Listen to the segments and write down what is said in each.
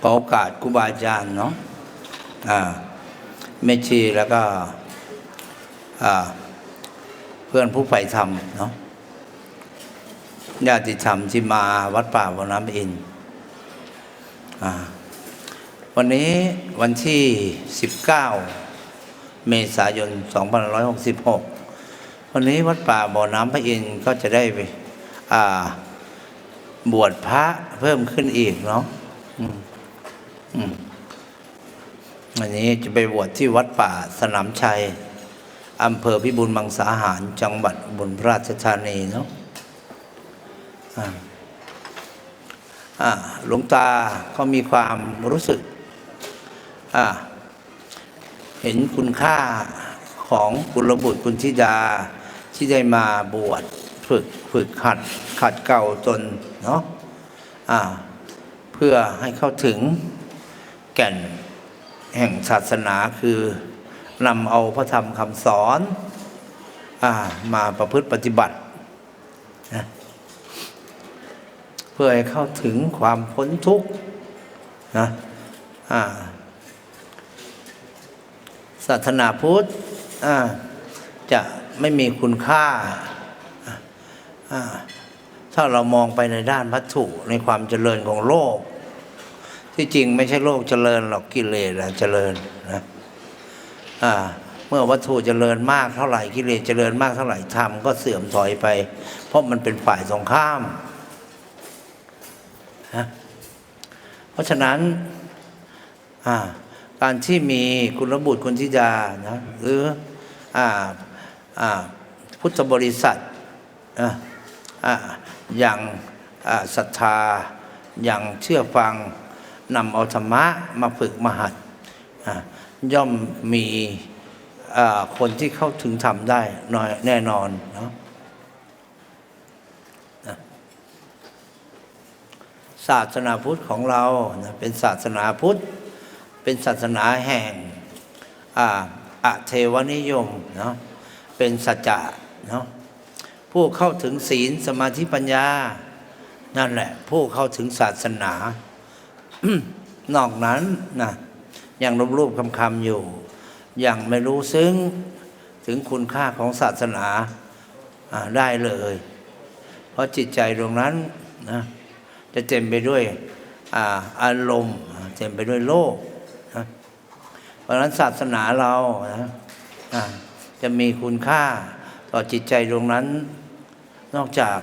ขอโอกาสครูบาอาจารย์เนาะอ่าแม่ชีแล้วก็อ่าเพื่อนผู้ใฝ่ธรรมเนาะญาติธรรมที่มาวัดป่าวังน้ำอินทร์อ่าวันนี้วันที่ 19 เมษายน 2566 วันนี้วัดป่าบ่อน้ำพระอินทร์ก็จะได้ไปบวชพระเพิ่มขึ้นอีกเนาะ อันนี้จะไปบวชที่วัดป่าสนามชัยอำเภอพิบูลมังสาหาร จังหวัดอุบลราชธานีเนาะอ่าอ่าหลวงตาก็มีความรู้สึกอ่าเห็นคุณค่าของกุลบุตรคุณธิดาที่ได้มาบวชฝึกฝึกขัดขัดเก่าจนเนาะอ่าเพื่อให้เข้าถึง ก่นแห่งศาสนาคือนำเอาพระธรรมคำสอนอมาประพฤติปฏิบัตินะเพื่อให้เข้าถึงความพ้นทุกข์นะศาสนาพุทธจะไม่มีคุณค่าอ่าถ้าเรามองไปในด้านวัตถุในความเจริญของโลก ที่จริงไม่ใช่โลกเจริญหรอกกิเลสอะเจริญนะอ่าเมื่อวัตถุเจริญมากเท่าไหร่กิเลสเจริญมากเท่าไหร่ธรรมก็เสื่อมถอยไป เพราะมันเป็นฝ่ายตรงข้ามนะเพราะฉะนั้นอ่าการที่มีคุณบุตรคุณธิดานะหรืออ่าอ่าพุทธบริษัทอออย่างศรัทธาอย่างเชื่อฟัง นำเอาธรรมะมาฝึกมาหัดย่อมมีคนที่เข้าถึงธรรมได้แน่นอนเนาะศาสนาพุทธของเราเป็นศาสนาพุทธ เป็นศาสนาแห่งอะอะเทวนิยมเนาะเป็นสัจจะเนาะผู้เข้าถึงศีลสมาธิปัญญา นั่นแหละ ผู้เข้าถึงศาสนา นอกนั้นนะยังรูปรูปคำคำอยู่ ยังไม่รู้ซึ้งถึงคุณค่าของศาสนาได้เลย เพราะจิตใจดวงนั้นนะจะเต็มไปด้วยอาอารมณ์เต็มไปด้วยโลกนะเพราะนั้นศาสนาเรานะจะมีคุณค่าต่อจิตใจดวงนั้น นอกจาก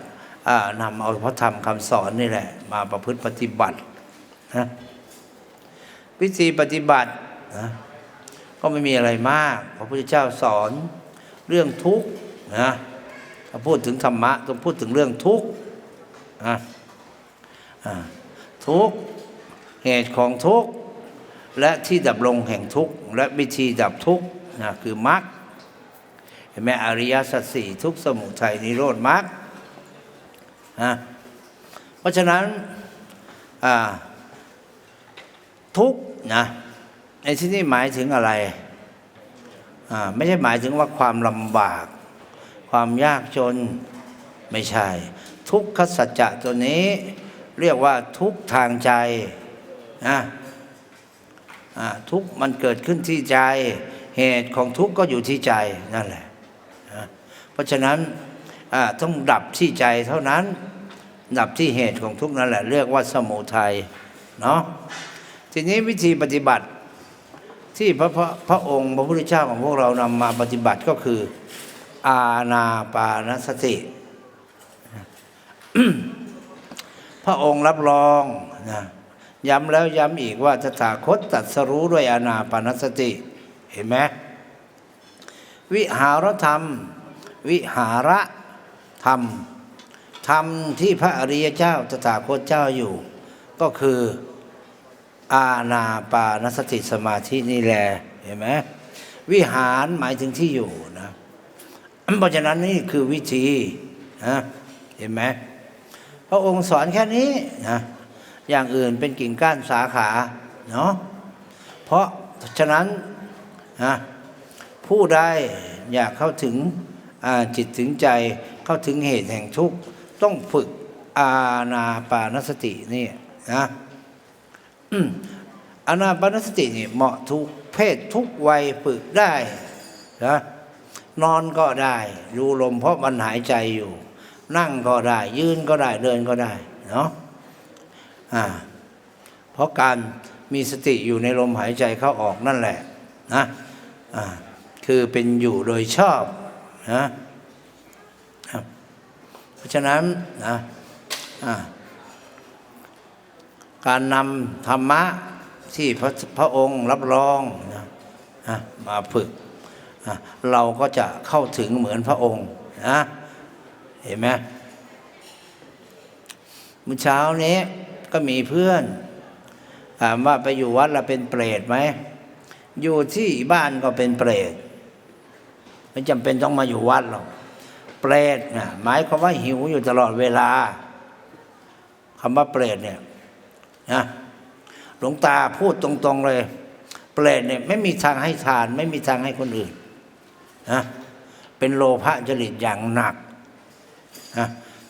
านำเอาพระธรรมคำสอนนี่แหละ มาประพฤติปฏิบัติ นะวิธีปฏิบัตินะก็ไม่มีอะไรมาก พระพุทธเจ้าสอนเรื่องทุกข์นะถ้าพูดถึงธรรมะต้องพูดถึงเรื่องทุกข์นะทุกข์เหตุของทุกข์และที่ดับลงแห่งทุกข์และวิธีดับทุกข์นะคือมรรคเห็นไหมอริยสัจสี่ทุกสมุทัยนิโรธมรรคนะเพราะฉะนั้นอ่า ทุกนะในที่นี้หมายถึงอะไรอ่าไม่ใช่หมายถึงว่าความลำบาก ความยากจนไม่ใช่ ทุกขสัจจะตัวนี้ เรียกว่าทุกทางใจนะทุกมันเกิดขึ้นที่ใจ เหตุของทุกก็อยู่ที่ใจนั่นแหละเพราะฉะนั้นต้องดับที่ใจเท่านั้น ดับที่เหตุของทุกนั่นแหละ เรียกว่าสมุทัยเนาะ ทีนี้วิธีปฏิบัติที่พระพระพระองค์พระพุทธเจ้าของพวกเรานำมาปฏิบัติก็คือ อาณาปานสติ พระองค์รับรองนะย้ำแล้วย้ำอีกว่าตถาคตตรัสรู้ด้วยอาณาปานสติ เห็นไหมวิหารธรรม วิหารธรรมธรรมที่พระอริยเจ้าตถาคตเจ้าอยู่ ก็คือ อาณาปานสติสมาธินี่แหละเห็นไหมวิหารหมายถึงที่อยู่นะเพราะฉะนั้นนี่คือวิธีนะเห็นไหมพระองค์สอนแค่นี้นะอย่างอื่นเป็นกิ่งก้านสาขาเนาะเพราะฉะนั้นนะผู้ใดอยากเข้าถึงจิตถึงใจเข้าถึงเหตุแห่งทุกข์ ต้องฝึกอาณาปานสตินี่นะ อานาปานสตินี่เหมาะทุกเพศทุกวัยฝึกได้นะนอนก็ได้ดูลมเพราะมันหายใจอยู่ นั่งก็ได้ ยืนก็ได้เดินก็ได้เนาะอ่าเพราะการมีสติอยู่ในลมหายใจเข้าออกนั่นแหละนะอ่าคือเป็นอยู่โดยชอบนะเพราะฉะนั้นนะอ่า การนำธรรมะที่พระพระองค์รับรองนะมาฝึก เราก็จะเข้าถึงเหมือนพระองค์นะเห็นไหมเมื่อเช้านี้ก็มีเพื่อนถามว่าไปอยู่วัดแล้วเป็นเปรตไหมอยู่ที่บ้านก็เป็นเปรตไม่จำเป็นต้องมาอยู่วัดหรอกเปรตนะหมายความว่าหิวอยู่ตลอดเวลาคำว่าเปรตเนี่ย นะหลวงตาพูดตรงๆเลย เปรตเนี่ยไม่มีทางให้ทาน ไม่มีทางให้คนอื่นนะเป็นโลภะจริตอย่างหนักนะ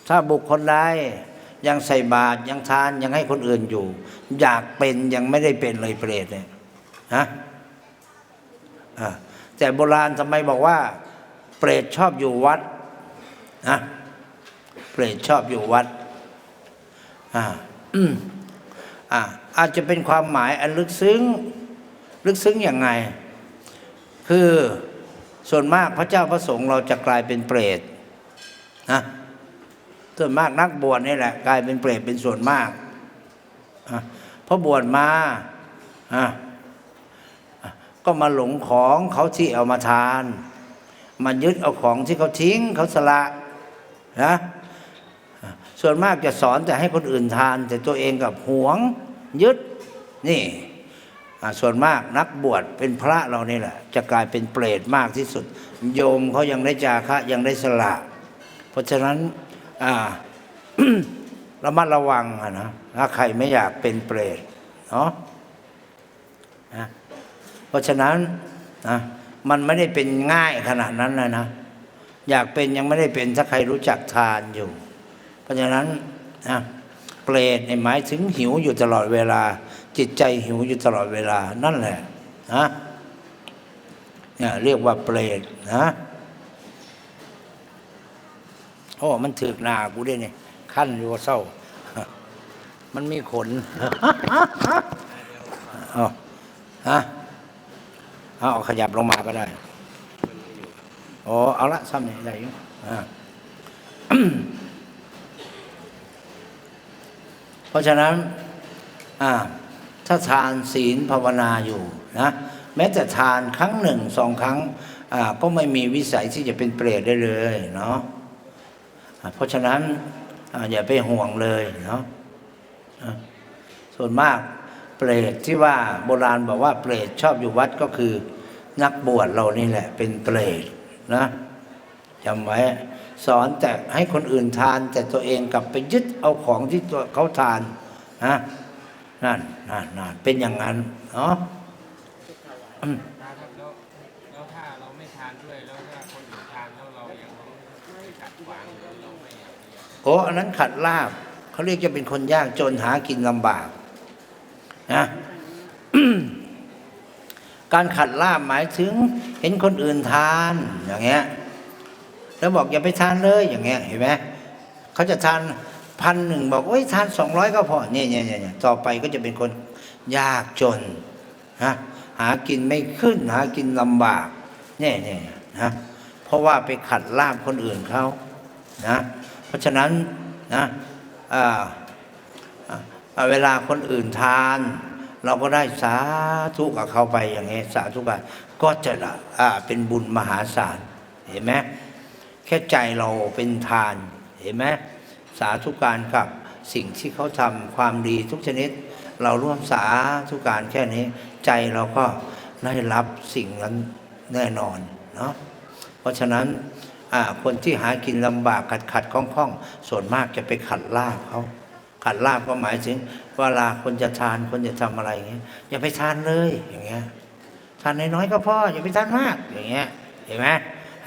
ถ้าบุคคลใดยังใส่บาตรยังทานยังให้คนอื่นอยู่ อยากเป็นยังไม่ได้เป็นเลยเปรตเนี่ยนะแต่โบราณทำไมบอกว่า เปรตชอบอยู่วัดนะเปรตชอบอยู่วัด อ่า อืมอ่าอาจจะเป็นความหมายอันลึกซึ้ง ลึกซึ้งอย่างไง คือส่วนมากพระเจ้าพระสงฆ์เราจะกลายเป็นเปรตนะส่วนมากนักบวชนี่แหละ กลายเป็นเปรตเป็นส่วนมากเพราะบวชมาก็มาหลงของเขาที่เอามาทานมายึดเอาของที่เขาทิ้งเขาสละนะ ส่วนมากจะสอนแต่ให้คนอื่นทาน แต่ตัวเองกับหวงยึดนี่ส่วนมากนักบวชเป็นพระเรานี่แหละ จะกลายเป็นเปรตมากที่สุด โยมเขายังได้จาคะยังได้สละเพราะฉะนั้นอ่าระมัดระวังอะนะถ้าใครไม่อยากเป็นเปรตเนาะนะเพราะฉะนั้นนะมันไม่ได้เป็นง่ายขนาดนั้นเลยนะ อยากเป็นยังไม่ได้เป็นถ้าใครรู้จักทานอยู่ เพราะฉะนั้นนะเปรตในหมายถึงหิวอยู่ตลอดเวลา จิตใจหิวอยู่ตลอดเวลานั่นแหละนะเนี่ยเรียกว่าเปรตนะโอ้มันถือกหนากูด้วยนี่ขั้นอยู่เศร้า มันมีขนเอาฮะเอาเอาขยับลงมาก็ได้ โอ้เอาละซ้ำนี่ได้อยู่อ่า เพ ราะฉะนั้นถ้าทานศีลภาวนาอยู่นะแม้แต่ทานครั้งหนึ่งสองครั้งก็ไม่มีวิสัยที่จะเป็นเปรตได้เลยเนาะเพราะฉะนั้นอย่าไปห่วงเลยเนาะส่วนมากเปรตที่ว่าโบราณบอกว่าเปรตชอบอยู่วัดก็คือนักบวชเรานี่แหละเป็นเปรตนะจำไว้ สอนแต่ให้คนอื่นทาน แต่ตัวเองกลับไปยึดเอาของที่ตัวเขาทานนะนั่นนั่นนั่นเป็นอย่างนั้นเนาะนะครับแล้วแล้วถ้าเราไม่ทานด้วยแล้วถ้าคนอื่นทานแล้วเรายังไม่ขัดขวางหรือเราไม่อย่างเดียวโอ้อันนั้นขัดลาบเขาเรียกจะเป็นคนยากจนหากินลำบากนะการขัดลาบหมายถึงเห็นคนอื่นทานอย่างเงี้ย แล้วบอกอย่าไปทานเลยอย่างเงี้ยเห็นไหมเขาจะทานพันหนึ่งบอกโอ้ยทานสองร้อยก็พอเนี่ยเนี่ยเนี่ยต่อไปก็จะเป็นคนยากจนนะหากินไม่ขึ้น หากินลำบากเนี่ยเนี่ยนะเพราะว่าไปขัดลาบคนอื่นเขานะเพราะฉะนั้นนะเวลาคนอื่นทาน เราก็ได้สาธุกับเขาไปอย่างเงี้ยสาธุกันก็จะะอ่าเป็นบุญมหาศาลเห็นไหม แค่ใจเราเป็นทานเห็นไหมสาธุการกับสิ่งที่เขาทำความดีทุกชนิด เราร่วมสาธุการแค่นี้ ใจเราก็ได้รับสิ่งนั้นแน่นอนเนาะเพราะฉะนั้นคนที่หากินลำบากขัดขัดข้องข้องส่วนมากจะไปขัดลาบเขาขัดลาบก็หมายถึงเวลาคนจะทานคนจะทำอะไรอย่างเงี้ยอย่าไปทานเลยอย่างเงี้ยทานน้อยๆก็พออย่าไปทานมากอย่างเงี้ยเห็นไหม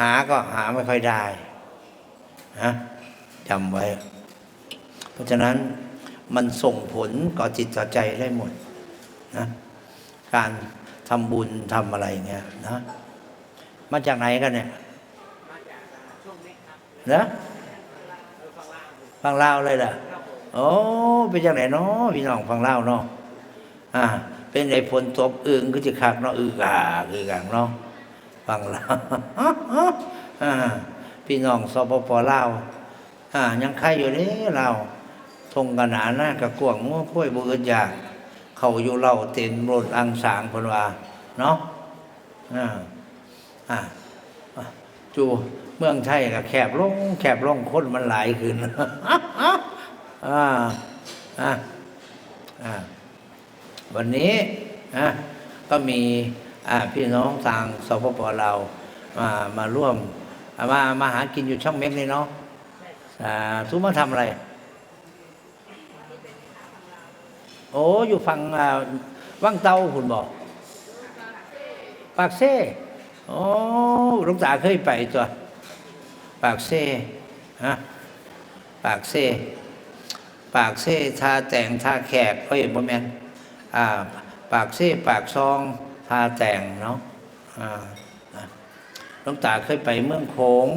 หาก็หาไม่ค่อยได้นะจำไว้ เพราะฉะนั้นมันส่งผลต่อจิตต่อใจได้หมดนะการทำบุญทำอะไรเงี้ยนะมาจากไหนกันเนี่ยเนะฟังเล่าวเลยล่ะโอ้เป็นจากไหนเนาะพี่น้องฟังเล่าวเนาะอ่า เป็นไอ้ผลตบอึงก็จะคักเนาะอึกอ่าอึกอ่างเนาะ ฟังเล่าวพี่น้องสปปลาวอ่ายังใครอยู่นี่เราทงกันหนาหน้ากระกวงง้อค่อยบุญอยากเขาอยู่เล่าเต็นรถอังสางพนว่าเนาะจูเมืองไทยก็แคบลง แคบลงคนมันหลายขึ้นวันนี้ก็มี พี่น้องทางสปปลามามาร่วมมามาหากินอยู่ช่องเม็กนี่เนาะอ่าทุกมาทำอะไร โอ้อยู่ฝั่งว่างเตาคุณบอกปากเซ่โอ้ลวงตาเคยไปตัว ปากเซ่ฮะปากเซ่ปากเซ่ทาแต่งทาแขกเอ้ยบ่แมนอ่า ปากเซ่ปากซอง ทาแต่งเนาะอ่าอะหลวงตาเคยไปเมืองโขง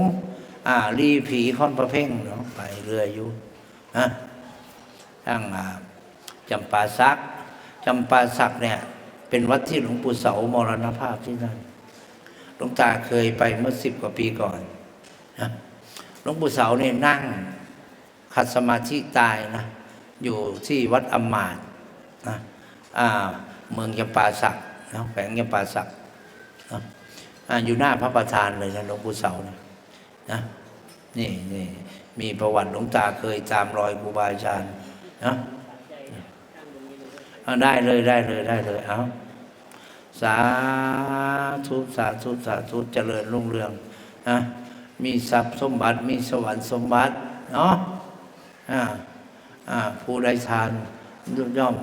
อ่ารีผีคอนประเพ่งเนาะไปเรืออยู่ฮะทั้งจำปาสักจำปาสักเนี่ย เป็นวัดที่หลวงปู่เสามรณภาพที่นั่นหลวงตาเคยไปเมื่อสิบกว่าปีก่อนนะหลวงปู่เสาเนี่ยนั่งขัดสมาธิตายนะอยู่ที่วัดอมาตนะอ่าเมืองจำปาสัก นะแขวงจำปาสักนะอ่าอยู่หน้าพระประธานเลยนะหลวงปู่เสาเนี่ยนะนี่นี่มีประวัติหลวงตาเคยตามรอยครูบาอาจารย์นะได้เลยได้เลยได้เลยเอาสาธุสาธุสาธุเจริญรุ่งเรืองนะมีทรัพย์สมบัติมีสวรรค์สมบัติเนาะอ่าอ่าผู้ได้ทานย่อม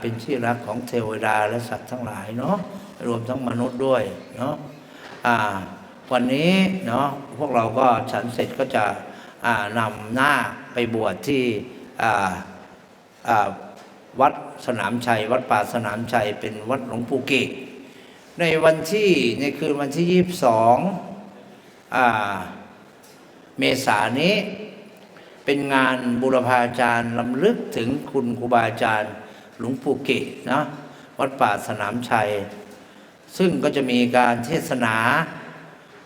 เป็นที่รักของเทวดาและสัตว์ทั้งหลายเนาะรวมทั้งมนุษย์ด้วยเนาะวันนี้เนาะพวกเราก็ฉันเสร็จก็จะนำหน้าไปบวชที่วัดสนามชัย วัดป่าสนามชัย เป็นวัดหลวงปู่เกศในวันที่ในคืนวันที่ยี่สิบสองเมษายนนี้ เป็นงานบุรพาจารย์ลำลึกถึงคุณครูบาอาจารย์ หลวงปู่เกศนะวัดป่าสนามชัย ซึ่งก็จะมีการเทศนา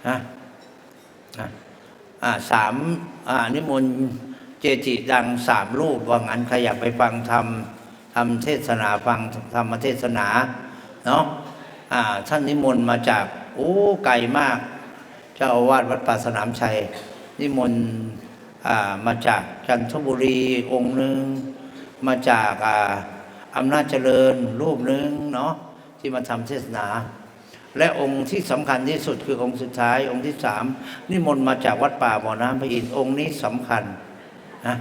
นะสามนิมนต์เจจิดังสามรูปว่างั้นใครอยากไปฟังธรรมทำเทศนาฟังธรรมเทศนาเนาะท่านนิมนต์มาจากโอ้ไกลมาก เจ้าอาวาสวัดป่าสนามชัย นิมนต์มาจากจันทบุรีองค์หนึ่งมาจากอ่า อำนาจเจริญรูปหนึ่งเนาะที่มาทำเทศนา และองค์ที่สำคัญที่สุดคือองค์สุดท้าย องค์ที่สามนิมนต์มาจากวัดป่าบ่อน้ำพระอินทร์องค์นี้สำคัญนะ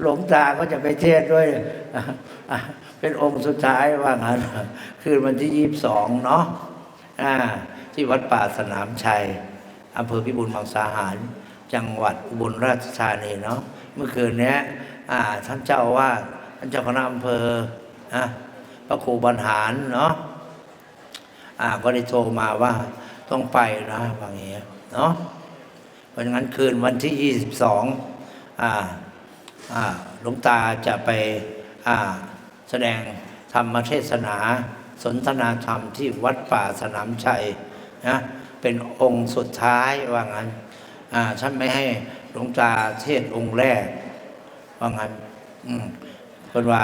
หลวงตาก็จะไปเทศด้วย เป็นองค์สุดท้ายว่างั้นคืนวันที่ยี่สิบสองเนาะที่วัดป่าสนามชัยอำเภอพิบูลมังสาหาร จังหวัดอุบลราชธานีเนาะ เมื่อคืนนี้ท่านเจ้าว่าท่านเจ้าคณะอำเภออะพระครูบรรหารเนาะก็ได้โทรมาว่าต้องไปนะบางอย่างเนาะเพราะงั้นคืนวันที่ 22อ่าอ่าหลวงตาจะไปอ่าแสดงธรรมเทศนา สนทนาธรรมที่วัดป่าสนามชัยนะเป็นองค์สุดท้ายว่างั้น ท่านไม่ให้หลวงตาเทศองค์แรกว่างั้นเพิ่นว่า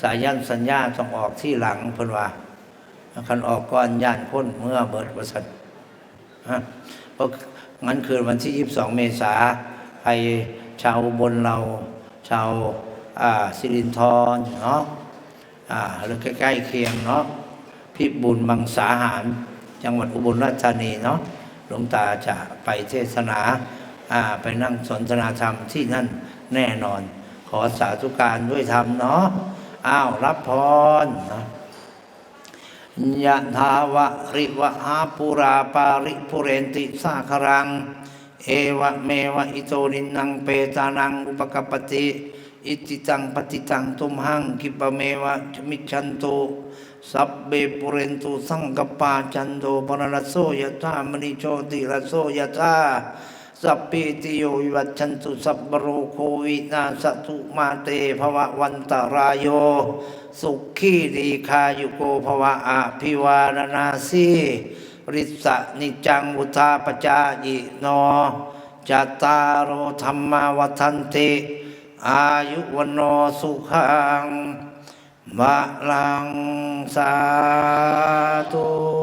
สายันสัญญาต้องออกที่หลังเพิ่นว่าคันออกก่อนย่านพ้นเมื่อเบิดประสัทฮะเพราะงั้นคืนวันที่ 22 เมษาไปชาวอุบนเรา ชาวสิรินทรเนาะอาหรือใกล้ๆเคียงเนาะพิบูลมังสาหาร จังหวัดอุบลราชธานีเนาะ หลวงตาจะไปเทศนาไปนั่งสนทนาธรรมที่นั่นแน่นอน ขอสาธุการด้วยธรรมเนาะอ้าวรับพรนะยะถาวะริวะหาปุราปาริปุเรนติสาครัง เอวะเมวะอิโตนินังเปตานังอุปกปติ อิติตังปฏิตังตุมหังกิปะเมวะมิชชันโต สัพเบปุเรนตุสังกปาจันโตปนรสโสยะธามณิโชติรสโสยะธาสัพพิติโยวิวัชันตุสัพพโรโควินาสตุมาเตภวะวันตรายโย สุขีดีคายุโกภวะอาภิวารนาสีริสะนิจังุทาปจายโนจัตตารโธรรมาวัฏันติอายุวันโนสุขัง มะลังสาธุ